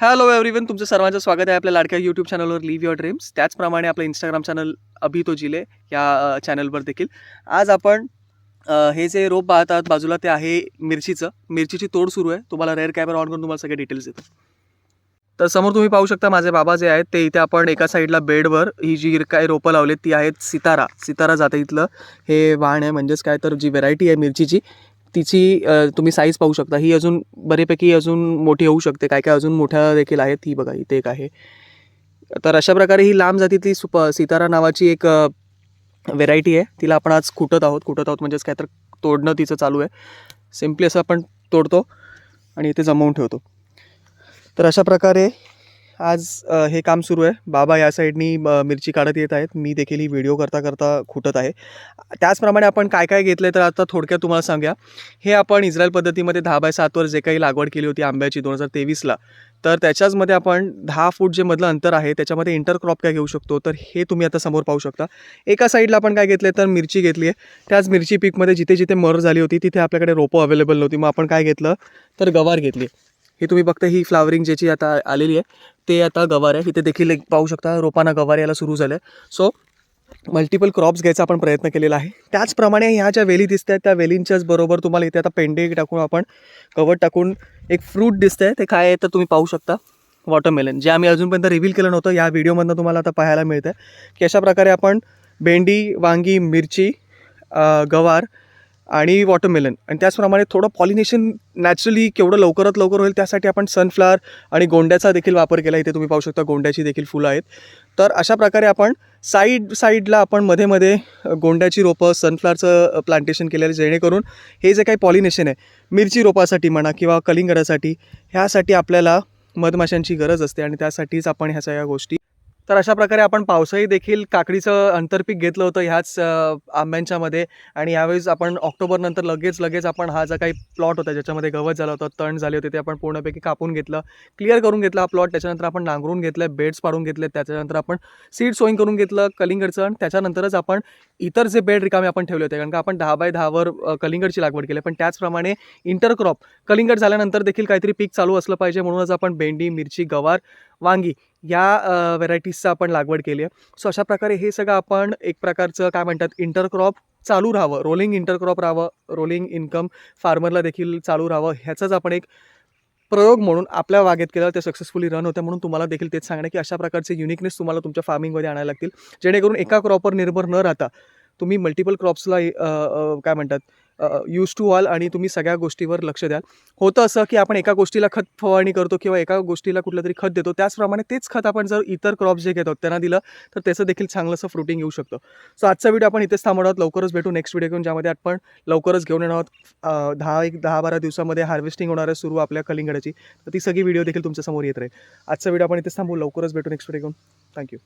Hello everyone तुमचं सर्वांचं स्वागत आहे आपल्या लाडक्या यूट्यूब चॅनलवर लिव्ह युअर ड्रीम्स त्याचप्रमाणे आपलं इंस्टाग्राम चॅनल अभि तो जिले या चॅनलवर देखील. आज आपण हे जे रोप पाहतात बाजूला ते आहे मिरचीचं. मिरचीची तोड सुरू आहे. तुम्हाला रेअर कॅमेरा ऑन करून तुम्हाला सगळे डिटेल्स येतात तर समोर तुम्ही पाहू शकता माझे बाबा जे आहेत ते इथे आपण एका साईडला बेडवर ही जी काय रोपं लावलेत ती आहेत सितारा. सितारा जाते इथलं. हे वाहण आहे म्हणजेच काय तर जी व्हेरायटी आहे मिरचीची तिची तुम्ही साईज पाहू शकता. ही अजून बरेपैकी अजून मोठी होऊ शकते. काय काय अजून मोठ्या देखील आहेत ही बघा इथे एक आहे. तर अशा प्रकारे ही लांब जातीतली सुप सितारा नावाची एक व्हेरायटी आहे. तिला आपण आज कुटत आहोत. कुटत आहोत म्हणजेच काय तर तोडणं तिचं चालू आहे. सिम्पली असं आपण तोडतो आणि इथे जमवून ठेवतो. तर अशा प्रकारे आज हे काम सुरू आहे. बाबा या साईडनी मिरची काढत येत आहेत. मी देखील ही व्हिडिओ करता करता खुटत आहे. त्याचप्रमाणे आपण काय काय घेतलं तर आता थोडक्यात तुम्हाला सांगूया. हे आपण इस्रायल पद्धतीमध्ये दहा बाय सातवर जे काही लागवड केली होती आंब्याची दोन हजार तेवीसला तर त्याच्याचमध्ये आपण दहा फूट जे मधलं अंतर आहे त्याच्यामध्ये इंटरक्रॉप काय घेऊ शकतो? तर हे तुम्ही आता समोर पाहू शकता. एका साईडला आपण काय घेतलं तर मिरची घेतली आहे. त्याच मिरची पीकमध्ये जिथे जिथे मर झाली होती तिथे आपल्याकडे रोपं अवेलेबल नव्हती. मग आपण काय घेतलं? तर गवार घेतली हे तुम्ही बघता ही फ्लावरिंग ज्याची आता आलेली आहे ते आता गवार आहे. इथे देखील एक पाहू शकता रोपांना गवार यायला सुरू झालं आहे सो मल्टिपल क्रॉप्स घ्यायचा आपण प्रयत्न केलेला आहे. त्याचप्रमाणे ह्या ज्या वेली दिसत आहेत त्या वेलींच्याच बरोबर तुम्हाला इथे आता पेंडे टाकून आपण कवर टाकून एक फ्रूट दिसतंय. ते काय आहे तर तुम्ही पाहू शकता. वॉटरमेलन जे आम्ही अजूनपर्यंत रिव्हील केलं नव्हतं या व्हिडिओमधनं तुम्हाला आता पाहायला मिळतं की अशा प्रकारे आपण भेंडी वांगी मिरची गवार आणि वॉटरमेलन आणि त्याचप्रमाणे थोडं पॉलिनेशन नॅचरली केवढं लवकरात लवकर होईल त्यासाठी आपण सनफ्लावर आणि गोंड्याचा देखील वापर केला. इथे तुम्ही पाहू शकता गोंड्याची देखील फुलं आहेत. तर अशा प्रकारे आपण साईड साईडला आपण मध्ये मध्ये गोंड्याची रोपं सनफ्लावरचं प्लांटेशन केलेलं जेणेकरून हे जे काही पॉलिनेशन आहे मिरची रोपासाठी म्हणा किंवा कलिंगडासाठी ह्यासाठी आपल्याला मधमाशांची गरज असते. आणि त्यासाठीच आपण ह्या सगळ्या गोष्टी तर अशा प्रकारे आपण पावसाळी देखील काकडीचं आंतरपीक घेतलं होतं ह्याच आंब्यांच्यामध्ये. आणि यावेळेस आपण ऑक्टोबरनंतर लगेच लगेच आपण हा जो काही प्लॉट होता ज्याच्यामध्ये गवत झालं होतं तण झाले होते ते आपण पूर्णपैकी कापून घेतलं क्लिअर करून घेतला हा प्लॉट. त्याच्यानंतर आपण नांगरून घेतलं बेड्स पाडून घेतले त्याच्यानंतर आपण सीड सोईंग करून घेतलं कलिंगडचं आणि त्याच्यानंतरच आपण इतर जे बेड रिकामे आपण ठेवले होते कारण का आपण दहा बाय दहावर कलिंगडची लागवड केली. पण त्याचप्रमाणे इंटरक्रॉप कलिंगड झाल्यानंतर देखील काहीतरी पीक चालू असलं पाहिजे म्हणूनच आपण भेंडी मिरची गवार वांगी या व्हेरायटीजचं आपण लागवड केली आहे. सो अशा प्रकारे हे सगळं आपण एक प्रकारचं काय म्हणतात इंटरक्रॉप चालू राहावं रोलिंग इंटरक्रॉप राहावं रोलिंग इन्कम फार्मरला देखील चालू राहावं ह्याचाच आपण एक प्रयोग म्हणून आपल्या वागेत केलं ते सक्सेसफुली रन होते म्हणून तुम्हाला देखील तेच सांगणं की अशा प्रकारचे युनिकनेस तुम्हाला तुमच्या फार्मिंगमध्ये आणायला लागतील. जेणेकरून एका क्रॉपवर निर्भर न राहता तुम्ही मल्टिपल क्रॉप्सला काय म्हणतात यूज टू ऑल आणि तुम्ही सगळ्या गोष्टीवर लक्ष द्याल. होतं असं की आपण एका गोष्टीला खत फवारणी करतो किंवा एका गोष्टीला कुठलं तरी खत देतो. त्याचप्रमाणे तेच खत आपण जर इतर क्रॉप्स जे घेतो त्यांना दिलं तर त्याचं देखील चांगलंसं फ्रुटिंग येऊ शकतं. सो आजचा व्हिडिओ आपण इथेच थांबणार आहोत. लवकरच भेटू नेक्स्ट व्हिडिओ घेऊन ज्यामध्ये आपण लवकरच घेऊन येणार आहोत. दहा एक दहा बारा दिवसामध्ये हार्वेस्टिंग होणार आहे सुरू आपल्या कलिंगडाची. तर ती सगळी व्हिडिओ देखील तुमच्यासमोर येत राहील. आजचा व्हिडिओ आपण इथेच थांबू लवकरच भेटू नेक्स्ट व्हिडिओ घेऊन. थँक्यू